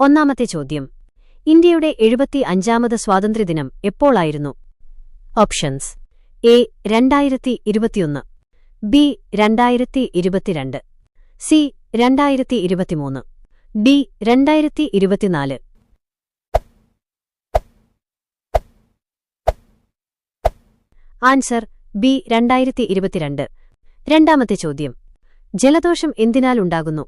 ഒന്നാമത്തെ ചോദ്യം. ഇന്ത്യയുടെ എഴുപത്തി അഞ്ചാമത് സ്വാതന്ത്ര്യദിനം എപ്പോളായിരുന്നു? ഓപ്ഷൻസ്. എ രണ്ടായിരത്തി ഇരുപത്തിയൊന്ന് ബി രണ്ടായിരത്തി ഇരുപത്തിരണ്ട് സി രണ്ടായിരത്തി ഇരുപത്തിമൂന്ന് ഡി രണ്ടായിരത്തി ഇരുപത്തിനാല് ആൻസർ ബി രണ്ടായിരത്തി ഇരുപത്തിരണ്ട് രണ്ടാമത്തെ ചോദ്യം. ജലദോഷം എന്തിനാലുണ്ടാകുന്നു?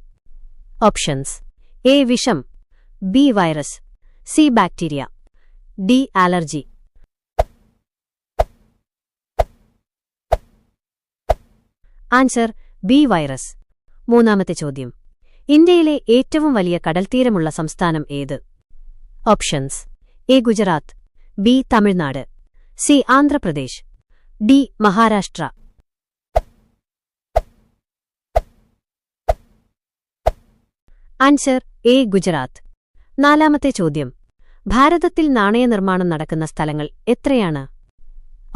ഓപ്ഷൻസ്. എ വിഷം. B virus C bacteria D allergy answer B virus. മൂന്നാമത്തെ ചോദ്യം. ഇന്ത്യയിലെ ഏറ്റവും വലിയ കടൽത്തീരമുള്ള സംസ്ഥാനം ഏത്? Options A Gujarat B Tamil Nadu C Andhra Pradesh D Maharashtra. Answer A Gujarat. നാലാമത്തെ ചോദ്യം. ഭാരതത്തിൽ നാണയനിർമ്മാണം നടക്കുന്ന സ്ഥലങ്ങൾ എത്രയാണ്?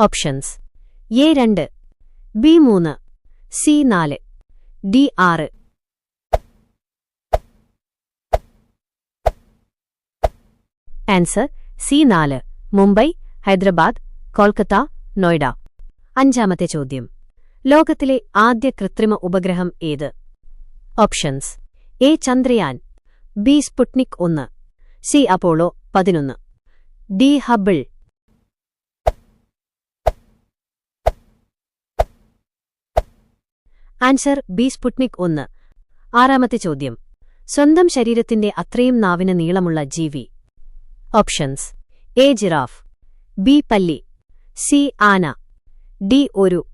ഓപ്ഷൻസ്. എ രണ്ട് ബി മൂന്ന് സി നാല് ഡി ആറ്. ആൻസർ സി നാല് മുംബൈ ഹൈദരാബാദ് കൊൽക്കത്ത നോയിഡ. അഞ്ചാമത്തെ ചോദ്യം. ലോകത്തിലെ ആദ്യ കൃത്രിമ ഉപഗ്രഹം ഏത്? Options. A Chandrayaan. B Sputnik ഒന്ന്. സി അപ്പോളോ പതിനൊന്ന്. D Hubble. Answer B Sputnik ഒന്ന്. ആറാമത്തെ ചോദ്യം. സ്വന്തം ശരീരത്തിന്റെ അത്രയും നാവിന് നീളമുള്ള ജീവി. ഓപ്ഷൻസ്. A giraffe. ബി പല്ലി. സി ആന. ഡി ഒരു.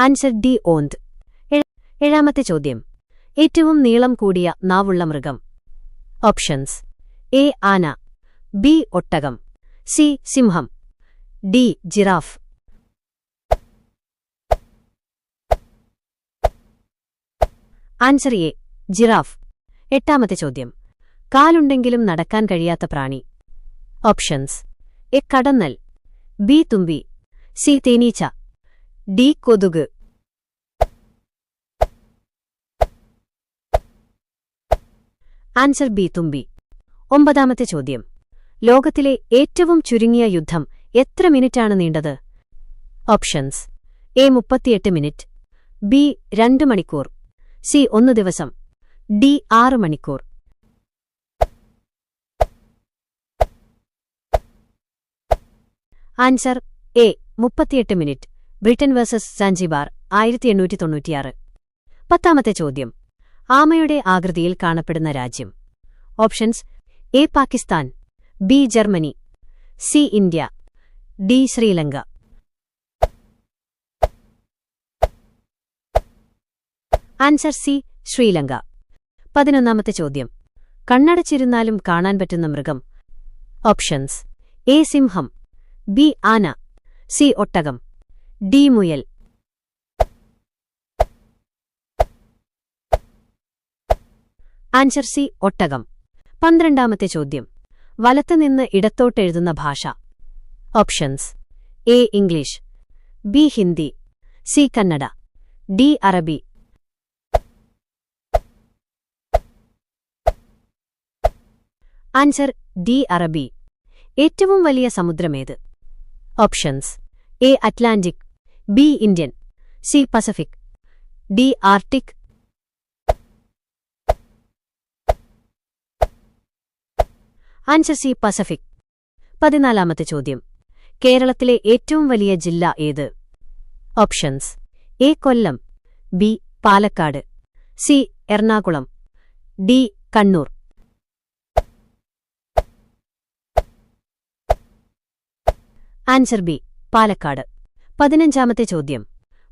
ആൻസർ ഡി ഓന്ത് ഏഴ- ഏഴാമത്തെ ചോദ്യം. ഏറ്റവും നീളം കൂടിയ നാവുള്ള മൃഗം. ഓപ്ഷൻസ്. എ ആന ബി ഒട്ടകം സി സിംഹം D giraffe. Answer A giraffe. എട്ടാമത്തെ ചോദ്യം. കാലുണ്ടെങ്കിലും നടക്കാൻ കഴിയാത്ത പ്രാണി. ഓപ്ഷൻസ്. എ കടന്നൽ ബി തുമ്പി സി തേനീച്ച. ഡി കൊതുക്. ആൻസർ ബി തുമ്പി. ഒമ്പതാമത്തെ ചോദ്യം. ലോകത്തിലെ ഏറ്റവും ചുരുങ്ങിയ യുദ്ധം എത്ര മിനിറ്റാണ് നീണ്ടത്? ഓപ്ഷൻസ്. എ മുപ്പത്തിയെട്ട് മിനിറ്റ്. ബി രണ്ട് മണിക്കൂർ. സി ഒന്ന് ദിവസം. ഡി ആറ് മണിക്കൂർ. ആൻസർ എ മുപ്പത്തിയെട്ട് മിനിറ്റ്. ബ്രിട്ടൻ വേഴ്സസ് സാൻജിബാർ ആയിരത്തി എണ്ണൂറ്റി തൊണ്ണൂറ്റിയാറ് പത്താമത്തെ ചോദ്യം. ആമയുടെ ആകൃതിയിൽ കാണപ്പെടുന്ന രാജ്യം. Options A Pakistan B Germany C India D Sri Lanka. Answer C Sri Lanka. പതിനൊന്നാമത്തെ ചോദ്യം. കണ്ണടച്ചിരുന്നാലും കാണാൻ പറ്റുന്ന മൃഗം. ഓപ്ഷൻസ് എ സിംഹം ബി ആന സി ഒട്ടകം. ഡി മുയൽ. ആൻസർ സി ഒട്ടകം. പന്ത്രണ്ടാമത്തെ ചോദ്യം. വലത്തുനിന്ന് ഇടത്തോട്ടെഴുതുന്ന ഭാഷ. Options. A English. B Hindi. C Kannada. D അറബി. ആൻസർ ഡി അറബി. ഏറ്റവും വലിയ സമുദ്രമേത്. Options. A Atlantic. B Indian C Pacific D Arctic answer C Pacific. പതിനാലാമത്തെ ചോദ്യം. കേരളത്തിലെ ഏറ്റവും വലിയ ജില്ല ഏത്? Options. A Kollam B Palakkad C Ernakulam D Kannur. Answer B Palakkad. പതിനഞ്ചാമത്തെ ചോദ്യം.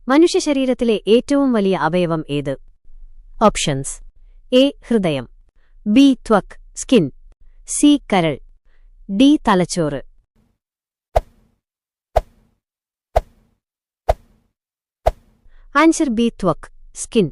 മനുഷ്യ ശരീരത്തിലെ ഏറ്റവും വലിയ അവയവം ഏത്? ഓപ്ഷൻസ്. എ ഹൃദയം. ബി ത്വക് സ്കിൻ. സി കരൾ. ഡി തലച്ചോറ്. ആൻസർ ബി ത്വക് സ്കിൻ.